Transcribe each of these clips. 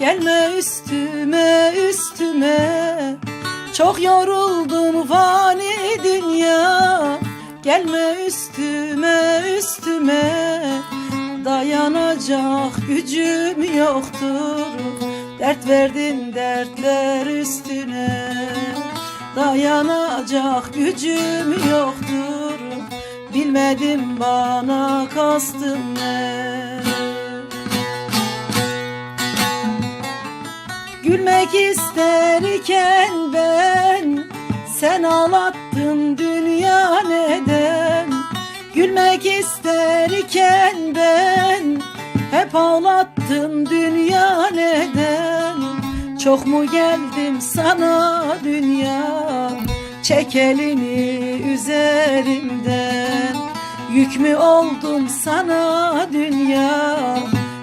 Gelme üstüme üstüme. Çok yoruldum fani dünya. Gelme üstüme üstüme. Dayanacak gücüm yoktur. Dert verdim dertler üstüne. Dayanacak gücüm yoktur. Bilmedim bana kastın ne. Gülmek isterken ben Sen ağlattın dünya neden? Gülmek isterken ben Hep ağlattın dünya neden? Çok mu geldim sana dünya? Çek elini üzerimden. Yük mü oldum sana dünya?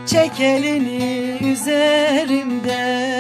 Çek elini üzerimden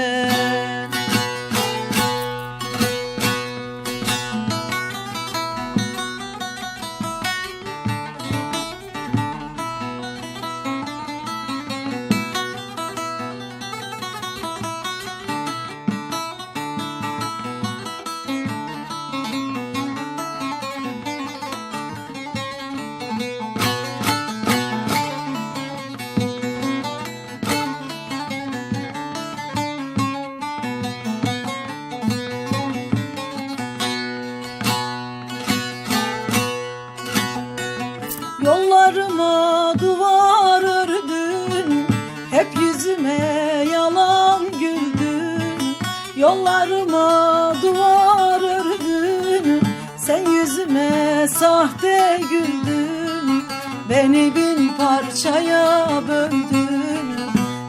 Yollarıma duvar ördün Hep yüzüme yalan güldün. Yollarıma duvar ördün Sen yüzüme sahte güldün. Beni bin parçaya böldün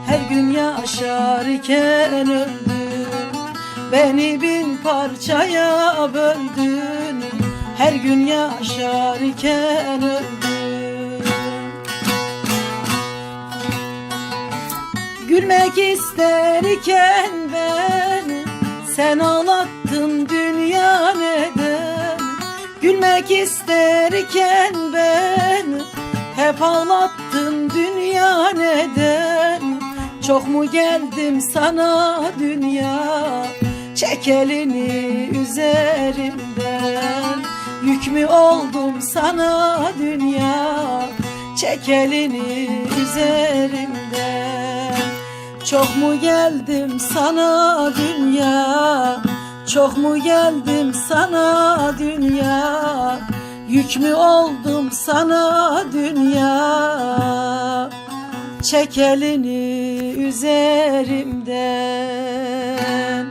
Her gün yaşar iken öldün. Beni bin parçaya böldün Her gün yaşar iken Gülmek isterken ben Sen ağlattın dünya neden? Gülmek isterken ben Hep ağlattın dünya neden? Çok mu geldim sana dünya? Çek elini üzerimden Yük mü oldum sana dünya? Çek elini üzerimden Çok mu geldim sana dünya? Çok mu geldim sana dünya? Yük mü oldum sana dünya? Çek elini üzerimden